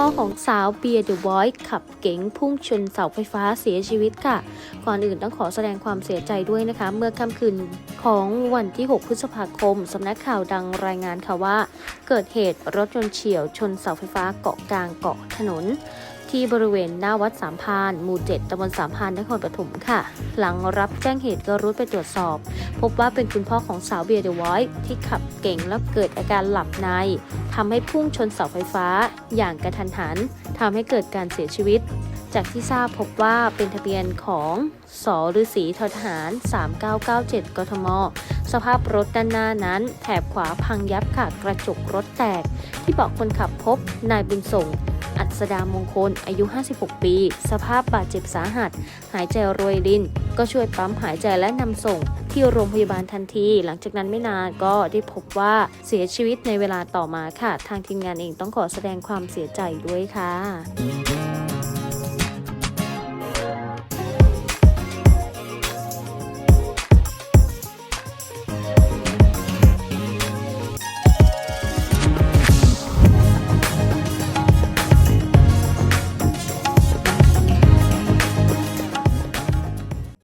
พ่อของสาวเบียร์เดอะวอยซ์ขับเก๋งพุ่งชนเสาไฟฟ้าเสียชีวิตค่ะ ก่อนอื่นต้องขอแสดงความเสียใจด้วยนะคะ เมื่อค่ำคืนของวันที่ 6 พฤษภาคม สำนักข่าวดังรายงานค่ะว่า เกิดเหตุรถยนต์เฉียวชนเสาไฟฟ้าเกาะกลางเกาะถนนที่บริเวณหน้าวัดสามพาน หมู่ 7ตำบลสามพาน นครปฐมค่ะ หลังรับแจ้งเหตุก็รุดไปตรวจสอบ พบว่าเป็นคุณพ่อของสาวเบียร์เดอะวอยซ์ที่ขับเก่งแล้วเกิดอาการหลับในทำให้พุ่งชนเสาไฟฟ้า อย่างกระทันหันทำให้เกิดการเสียชีวิต จากที่ทราบพบว่าเป็นทะเบียนของสอฤษีททหาร 3997 กทม สภาพรถด้านหน้านั้น แถบขวาพังยับค่ะกระจกรถแตก ที่เบอกคนขับพบนายบุญส่ง อัศดามงคล อายุ 56 ปี สภาพบาดเจ็บสาหัส หายใจรวยริน ก็ช่วยปั๊มหายใจและนำส่ง ที่โรงพยาบาลทันที หลังจากนั้นไม่นานก็ได้พบว่าเสียชีวิตในเวลาต่อมาค่ะ ทางทีมงานเองต้องขอแสดงความเสียใจด้วยค่ะ